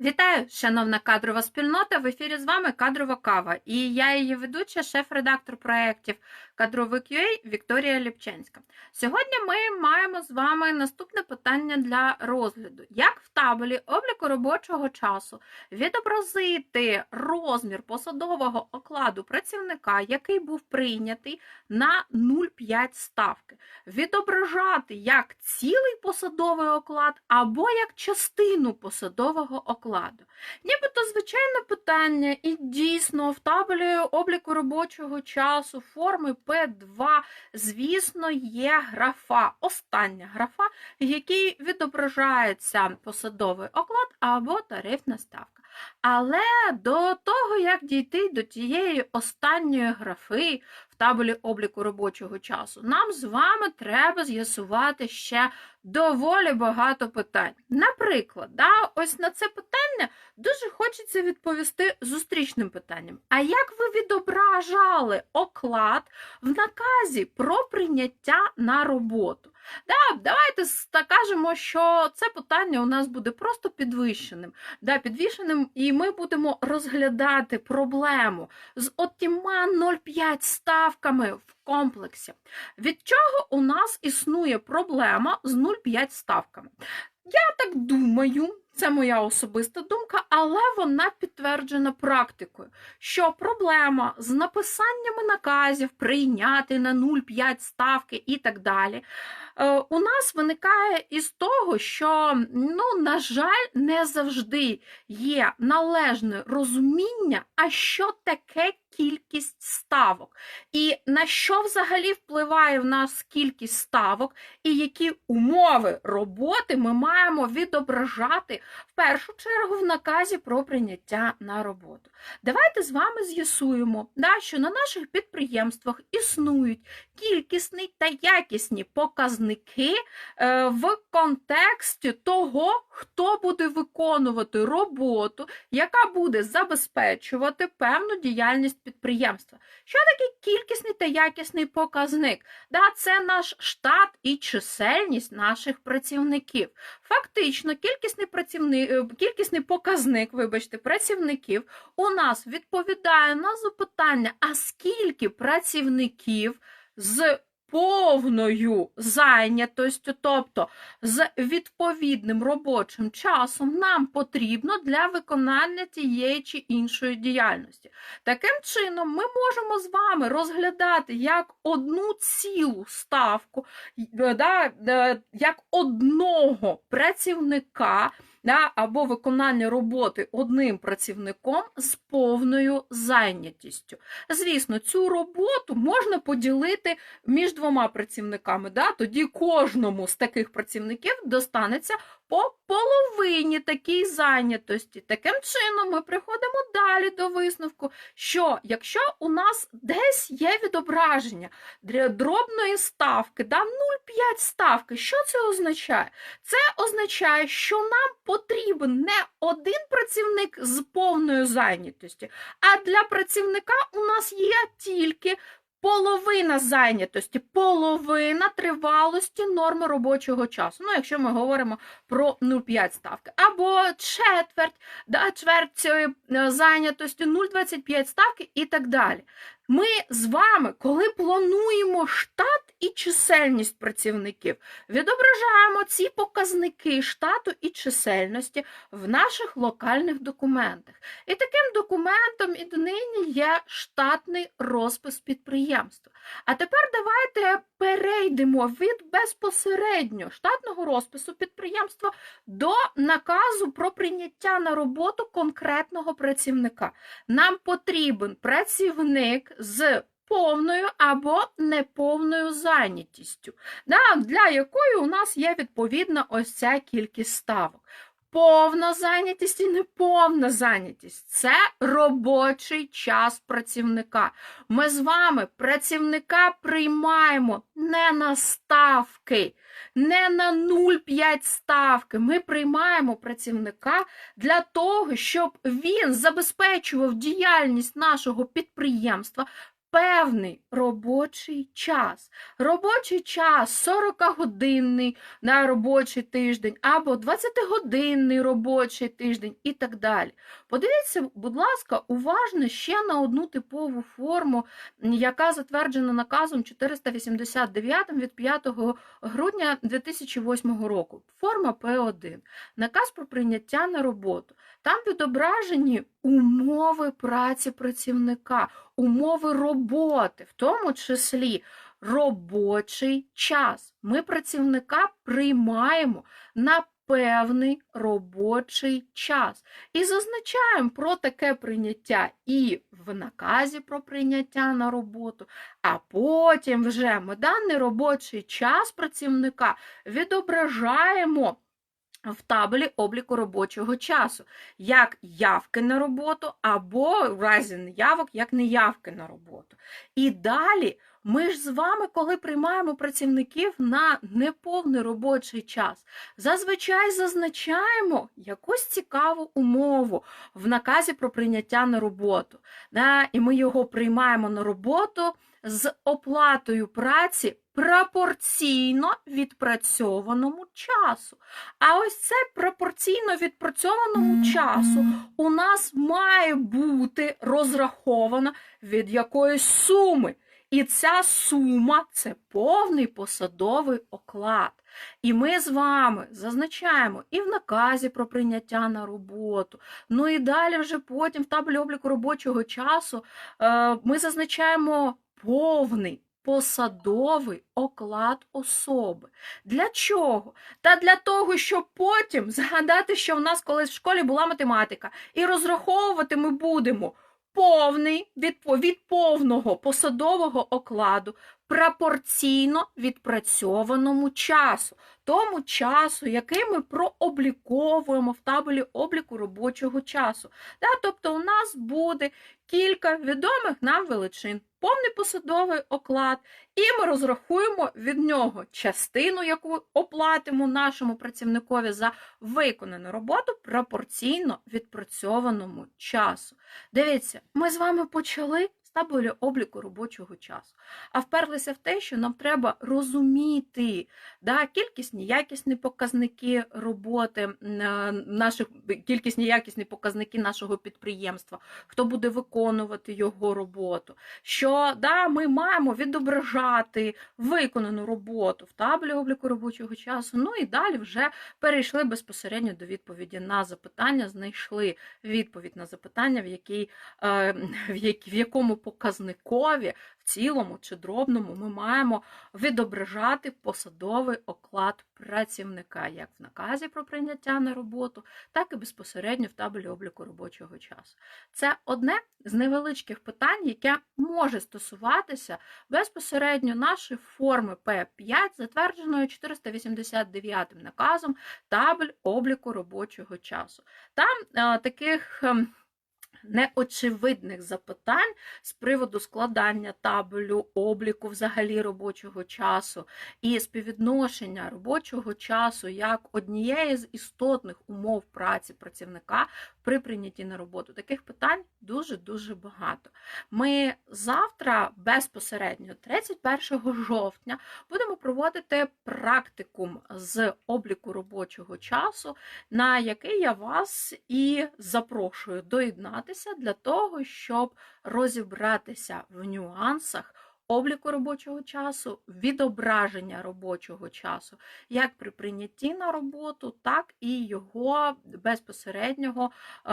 Вітаю, шановна кадрова спільнота. В ефірі з вами кадрова кава. І я її ведуча, шеф-редактор проєктів кадровик UA Вікторія Ліпченська. Сьогодні ми маємо з вами наступне питання для розгляду: як в табелі обліку робочого часу відобразити розмір посадового окладу працівника, який був прийнятий на 0,5 ставки, відображати як цілий посадовий оклад або як частину посадового окладу. Нібито звичайне питання, і дійсно в таблі обліку робочого часу форми П2, звісно, є графа, остання графа, в якій відображається посадовий оклад або тарифна ставка. Але до того, як дійти до тієї останньої графи в табелі обліку робочого часу, нам з вами треба з'ясувати ще доволі багато питань. Наприклад, да, ось на це питання дуже хочеться відповісти зустрічним питанням. А як ви відображали оклад в наказі про прийняття на роботу? Да, давайте скажемо, що це питання у нас буде просто підвищеним, да, підвищеним, і ми будемо розглядати проблему з отіма 0,5 ставками в комплексі. Від чого у нас існує проблема з 0,5 ставками? Я так думаю, це моя особиста думка, але вона підтверджена практикою, що проблема з написаннями наказів прийняти на 0,5 ставки і так далі. е, У нас виникає із того, що, ну, на жаль, не завжди є належне розуміння, а що таке кількість ставок, і на що взагалі впливає в нас кількість ставок, і які умови роботи ми маємо відображати в першу чергу в наказі про прийняття на роботу. Давайте з вами з'ясуємо, да, що на наших підприємствах існують кількісні та якісні показники е, в контексті того, хто буде виконувати роботу, яка буде забезпечувати певну діяльність підприємства. Що таке кількісний та якісний показник? Да, це наш штат і чисельність наших працівників. Фактично, кількісний працівник, е, кількісний показник, вибачте, працівників у нас відповідає на запитання, а скільки працівників з повною зайнятостю, тобто з відповідним робочим часом, нам потрібно для виконання тієї чи іншої діяльності. Таким чином, ми можемо з вами розглядати як одну цілу ставку, е, е, як одного працівника да, або виконання роботи одним працівником з повною зайнятістю. Звісно, цю роботу можна поділити між двома працівниками. Да? Тоді кожному з таких працівників достанеться по половині такій зайнятості. Таким чином, ми приходимо далі до висновку, що якщо у нас десь є відображення др- дробної ставки, да, 0,5 ставки, що це означає? Це означає, що нам потрібен не один працівник з повною зайнятістю, а для працівника у нас є тільки половина зайнятості, половина тривалості норми робочого часу. Ну, якщо ми говоримо про 0,5 ставки, або четверть, да, чверть е, зайнятості, 0,25 ставки і так далі. Ми з вами, коли плануємо штат і чисельність працівників, відображаємо ці показники штату і чисельності в наших локальних документах. І таким документом і донині є штатний розпис підприємства. А тепер давайте перейдемо від безпосередньо штатного розпису підприємства до наказу про прийняття на роботу конкретного працівника. Нам потрібен працівник з повною або неповною зайнятістю, для якої у нас є відповідна ось ця кількість ставок. Повна зайнятість і неповна зайнятість це робочий час працівника. Ми з вами працівника приймаємо не на ставки, не на 0,5 ставки. Ми приймаємо працівника для того, щоб він забезпечував діяльність нашого підприємства певний робочий час. Робочий час 40-годинний на робочий тиждень або 20-годинний робочий тиждень і так далі. Подивіться, будь ласка, уважно ще на одну типову форму, яка затверджена наказом 489 від 5 грудня 2008 року. Форма П1. Наказ про прийняття на роботу. Там відображені умови праці працівника, умови роботи, в тому числі робочий час. Ми працівника приймаємо на певний робочий час. І зазначаємо про таке прийняття і в наказі про прийняття на роботу, а потім вже ми даний робочий час працівника відображаємо в табелі обліку робочого часу, як явки на роботу, або в разі неявок, як неявки на роботу. І далі ми ж з вами, коли приймаємо працівників на неповний робочий час, зазвичай зазначаємо якусь цікаву умову в наказі про прийняття на роботу. І ми його приймаємо на роботу з оплатою праці пропорційно відпрацьованому часу. А ось це пропорційно відпрацьованому часу у нас має бути розраховано від якоїсь суми. І ця сума це повний посадовий оклад. І ми з вами зазначаємо і в наказі про прийняття на роботу. Ну і далі, вже потім в таблі обліку робочого часу е, ми зазначаємо повний посадовий оклад особи. Для чого? Та для того, щоб потім згадати, що в нас колись в школі була математика, і розраховувати ми будемо повний від, від повного посадового окладу пропорційно відпрацьованому часу, тому часу, який ми прообліковуємо в табелі обліку робочого часу. Тобто у нас буде кілька відомих нам величин, повний посадовий оклад, і ми розрахуємо від нього частину, яку оплатимо нашому працівникові за виконану роботу пропорційно відпрацьованому часу. Дивіться, ми з вами почали табелі обліку робочого часу, а вперлися в те, що нам треба розуміти да, кількісні якісні показники роботи, е, наших, кількісні якісні показники нашого підприємства, хто буде виконувати його роботу. Що да, ми маємо відображати виконану роботу в таблі обліку робочого часу. Ну і далі вже перейшли безпосередньо до відповіді на запитання, знайшли відповідь на запитання, в якій, е, в якому показникові в цілому чи дробному ми маємо відображати посадовий оклад працівника як в наказі про прийняття на роботу, так і безпосередньо в табелі обліку робочого часу. Це одне з невеличких питань, яке може стосуватися безпосередньо нашої форми П5, затвердженої 489 наказом табель обліку робочого часу. Там е, таких. Неочевидних запитань з приводу складання табелю, обліку взагалі робочого часу і співвідношення робочого часу як однієї з істотних умов праці працівника при прийнятті на роботу. Таких питань дуже-дуже багато. Ми завтра безпосередньо, 31 жовтня, будемо проводити практикум з обліку робочого часу, на який я вас і запрошую доєднатися для того, щоб розібратися в нюансах. Обліку робочого часу, відображення робочого часу, як при прийнятті на роботу, так і його безпосереднього е,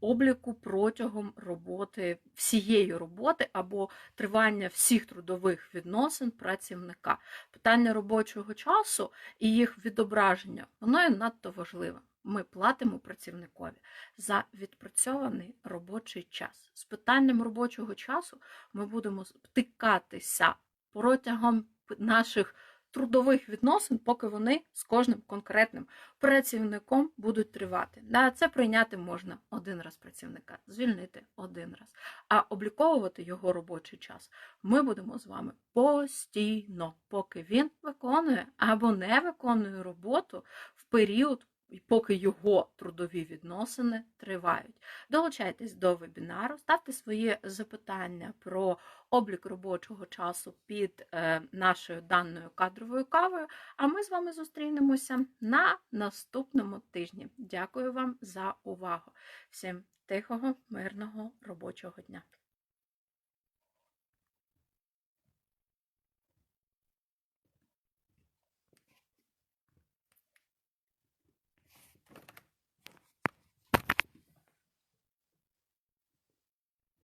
обліку протягом роботи, всієї роботи або тривання всіх трудових відносин працівника. Питання робочого часу і їх відображення, воно є надто важливе. Ми платимо працівникові за відпрацьований робочий час. З питанням робочого часу ми будемо стикатися протягом наших трудових відносин, поки вони з кожним конкретним працівником будуть тривати. Це прийняти можна один раз працівника, звільнити один раз. А обліковувати його робочий час ми будемо з вами постійно, поки він виконує або не виконує роботу в період поки його трудові відносини тривають. Долучайтесь до вебінару, ставте свої запитання про облік робочого часу під е, нашою даною кадровою кавою. А ми з вами зустрінемося на наступному тижні. Дякую вам за увагу. Всім тихого, мирного робочого дня.